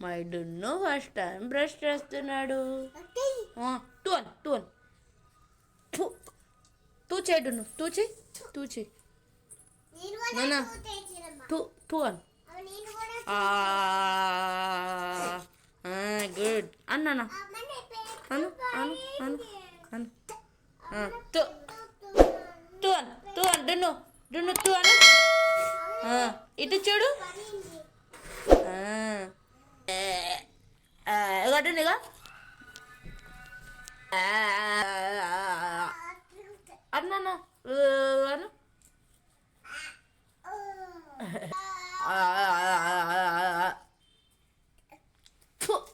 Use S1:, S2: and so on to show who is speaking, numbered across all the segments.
S1: My Dunnu first time brush చేస్తున్నాడు టూ అన్ టూ అన్ టూ టూ చేయి డున్ను టూ చేయి టూ చేయి టూ టూ అన్ గుడ్ అన్న అను అను అను అను టూ టూ అన్ టూ అన్ డున్ను డున్ను టూ అను ఇటు చూడు. గడ్డునిగా అన్న అను. ఫు.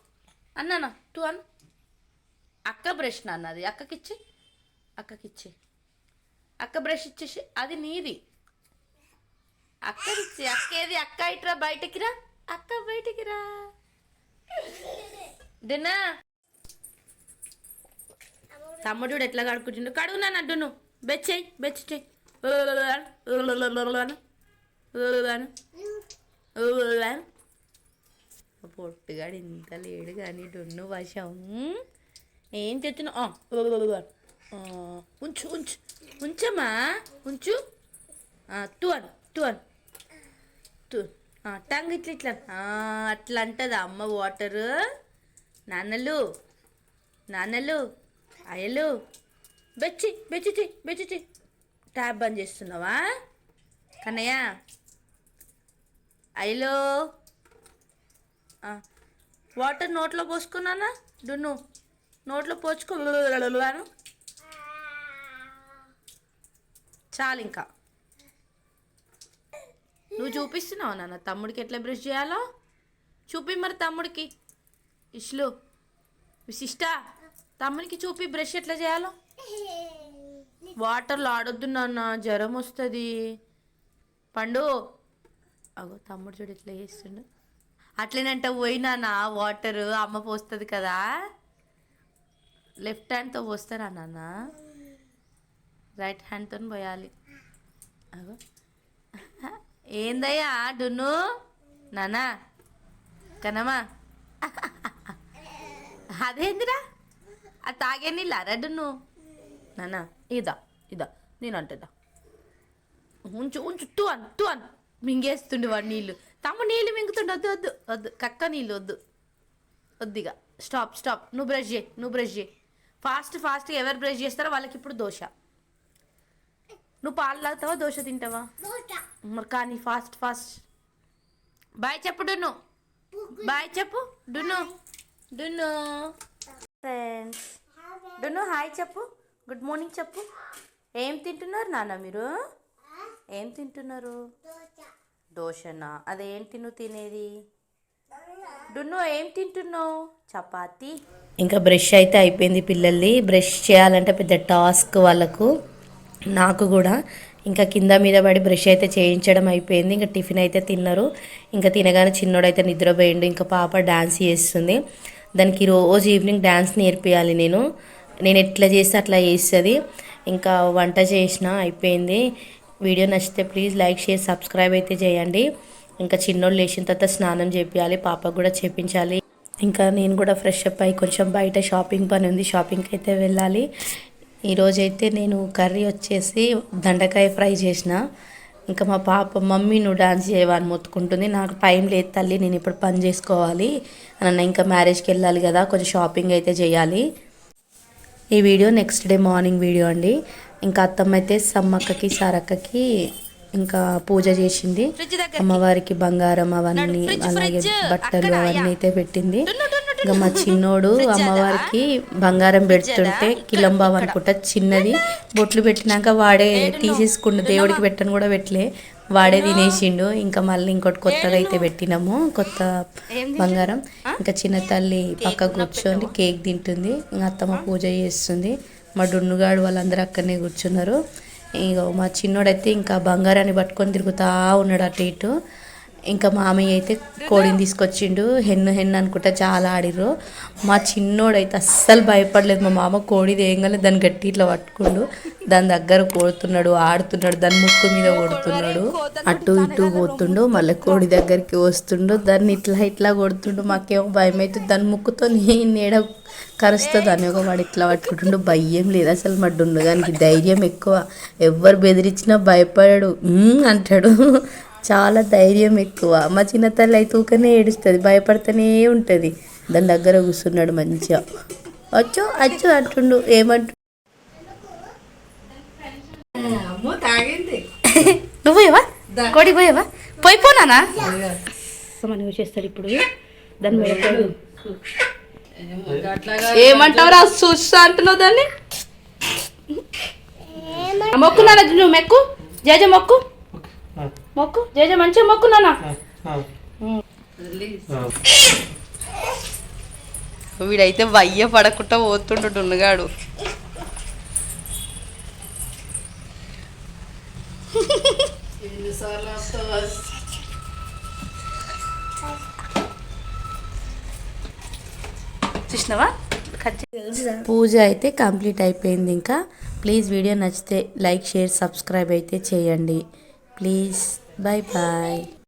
S1: అన్నానా టూ అన్న అక్క బ్రష్ నాన్నది అక్కకిచ్చి. అక్కకిచ్చి. అక్క బ్రష్ ఇచ్చేసి అది నీది. అక్కడిచ్చి అక్క ఏది అక్క ఇట్రా బయటికి రా. అక్క బయటికి రా. డిన్నా తమ్ముడు ఎట్లా కడుక్కుంటుండు? కడుగునా నడ్డు నువ్వు బెచ్చేయి బెచ్ పొట్టుగాడు ఇంత లేడు కానీ డొన్ను వశం ఏం చెప్తున్నావు ఉంచు ఉంచు. ఉంచమ్మా ఉంచు. టూ అను తు అను. టంగ్ ఇట్లా ఇట్లా అట్లా అంటది అమ్మ వాటరు నాన్నలు నాన్నలు అయలు బెచ్చి బెచ్చి చెయ్యి బెచ్చి ట్యాబ్ బంద్ చేస్తున్నావా కన్నయ్య అయలో వాటర్ నోట్లో పోసుకున్నానా డున్ను నోట్లో పోసుకు చాలు ఇంకా నువ్వు చూపిస్తున్నావు నాన్న తమ్ముడికి ఎట్లా బ్రష్ చేయాలో? చూపి మరి తమ్ముడికి. ఇష్లు విశిష్ట తమ్ముడికి చూపి బ్రష్ ఎట్లా చేయాలో. వాటర్లో ఆడొద్దు నాన్న జ్వరం వస్తుంది. పండు అగో తమ్ముడు చూడు ఎట్లా చేస్తుండు. అట్లేనంట పోయినా వాటర్ అమ్మ పోస్తుంది కదా. లెఫ్ట్ హ్యాండ్తో పోస్తారా నాన్న? రైట్ హ్యాండ్తో పోయాలి. అగో. ఏందయ్యా డున్ను? నానా కనమా? అదేందిరా? అది తాగే నీళ్ళు అరా నానా ఇదా ఇదా నేను అంటదా ఉంచు ఉంచు టూ అన్ టూ అన్. మింగేస్తుండే వాడు నీళ్ళు. తమ్మ నీళ్ళు మింగుతుండే వద్దు వద్దు వద్దు. కక్క నీళ్ళు వద్దు. వద్దిగా. Stop stop. నువ్వు బ్రష్ చేయి నువ్వు బ్రష్ చేయి. ఫాస్ట్ ఫాస్ట్గా ఎవరు బ్రష్ చేస్తారో వాళ్ళకి ఇప్పుడు దోశ. నువ్వు పాలు తాగుతావా దోశ తింటావా? మరి కానీ ఫాస్ట్ ఫాస్ట్. బాయ్ చెప్పు డున్ను. బాయ్ చెప్పు డున్ను. డున్ను. ఫ్రెండ్స్ డున్ను హాయ్ చెప్పు. గుడ్ మార్నింగ్ చెప్పు. ఏం తింటున్నారు నాన్న మీరు? ఏం తింటున్నారు? దోశనా? అదేంటి నువ్వు తినేది? డున్ను ఏం తింటున్నావు? చపాతి. ఇంకా బ్రష్ అయితే అయిపోయింది పిల్లల్ది. బ్రష్ చేయాలంటే పెద్ద టాస్క్ వాళ్ళకు. నాకు కూడా ఇంకా కింద మీద పడి బ్రష్ అయితే చేయించడం అయిపోయింది. ఇంకా టిఫిన్ అయితే తిన్నారు. ఇంకా తినగానే చిన్నోడైతే నిద్రపోయిండు. ఇంకా పాప డ్యాన్స్ చేస్తుంది. దానికి రోజు ఈవినింగ్ డ్యాన్స్ నేర్పియాలి నేను. నేను ఎట్లా చేస్తే అట్లా చేస్తుంది. ఇంకా వంట చేసిన అయిపోయింది. వీడియో నచ్చితే ప్లీజ్ లైక్ షేర్ సబ్స్క్రైబ్ అయితే చేయండి. ఇంకా చిన్నోళ్ళు లేచిన తర్వాత స్నానం చేపించాలి పాపకు కూడా చేపించాలి. ఇంకా నేను కూడా ఫ్రెష్ అప్ అయ్యి కొంచెం బయట షాపింగ్ పని ఉంది. షాపింగ్కి అయితే వెళ్ళాలి. ఈరోజైతే నేను కర్రీ వచ్చేసి దండకాయ ఫ్రై చేసిన. ఇంకా మా పాప మమ్మీ నువ్వు డాన్స్ చేయవని మొత్తుకుంటుంది. నాకు టైం లేదు తల్లి నేను ఇప్పుడు పని చేసుకోవాలి. అని అన్న ఇంకా మ్యారేజ్కి వెళ్ళాలి కదా కొంచెం షాపింగ్ అయితే చేయాలి. ఈ video next day morning video అండి. ఇంకా అత్తమ్మ అయితే సమ్మక్కకి సారక్కకి ఇంకా పూజ చేసింది. అమ్మవారికి బంగారం అవన్నీ అలాగే బట్టలు అవన్నీ అయితే పెట్టింది. ఇంకా మా చిన్నోడు అమ్మవారికి బంగారం పెడుతుంటే కిలంబావ్ అనుకుంటా చిన్నది. బొట్లు పెట్టినాక వాడే తీసేసుకుండు దేవుడికి పెట్టని కూడా పెట్టలే. వాడే తినేసిండు. ఇంకా మళ్ళీ ఇంకోటి కొత్తగా అయితే పెట్టినాము. కొత్త బంగారం. ఇంకా చిన్న తల్లి పక్క కూర్చొని కేక్ తింటుంది. ఇంకా అత్తమ్మ పూజ చేస్తుంది. మా డున్నుగాడు వాళ్ళందరూ అక్కడనే కూర్చున్నారు. ఇక మా చిన్నోడైతే ఇంకా బంగారాన్ని పట్టుకొని తిరుగుతా ఉన్నాడు అటు ఇటు. ఇంకా మామయ్య అయితే కోడిని తీసుకొచ్చిండు. హెన్ను హెన్ను అనుకుంటా చాలా ఆడిర్రు. మా చిన్నోడైతే అస్సలు భయపడలేదు. మా మామ కోడి తేయంగానే దాన్ని గట్టి ఇట్లా పట్టుకుండు. దాని దగ్గర కొడుతున్నాడు ఆడుతున్నాడు దాని ముక్కు మీద కొడుతున్నాడు. అటు ఇటు పోతుండు మళ్ళీ కోడి దగ్గరికి వస్తుండు. దాన్ని ఇట్లా ఇట్లా కొడుతుండు. మాకేమో భయం అవుతుంది దాని ముక్కుతో నేడ కరుస్తుంది అని ఒక వాడు ఇట్లా పట్టుకుంటుండు. భయం లేదు. అసలు మా డుండు దానికి ధైర్యం ఎక్కువ. ఎవరు బెదిరించినా భయపడాడు. అంటాడు. చాలా ధైర్యం ఎక్కువ. మా చిన్న తల్లి అయితే ఊకనే ఏడుస్తుంది భయపడుతూనే ఉంటుంది. దాని దగ్గర కూర్చున్నాడు మంచిగా. అచ్చు అచ్చు అంటుండు ఏమంటు?
S2: అమ్మో తాగింది.
S1: నువ్వు పోయావా? కోడి పోయావా? పోయిపోనానా మనం చేస్తాడు ఇప్పుడు. దాని ఏమంటావురా చూస్తా అంటున్నావు దాన్ని? మొక్కు నాన్న నువ్వు మెక్కు. జేజ మొక్కు. మొక్కు. జేజ మంచిగా మొక్కు నాన్న. వీడైతే వయ్య పడకుండా పోతుండు డున్నగాడు? చూసినావా? పూజ అయితే కంప్లీట్ అయిపోయింది ఇంకా. ప్లీజ్ వీడియో నచ్చితే లైక్ షేర్ సబ్స్క్రైబ్ అయితే చేయండి. ప్లీజ్. Bye bye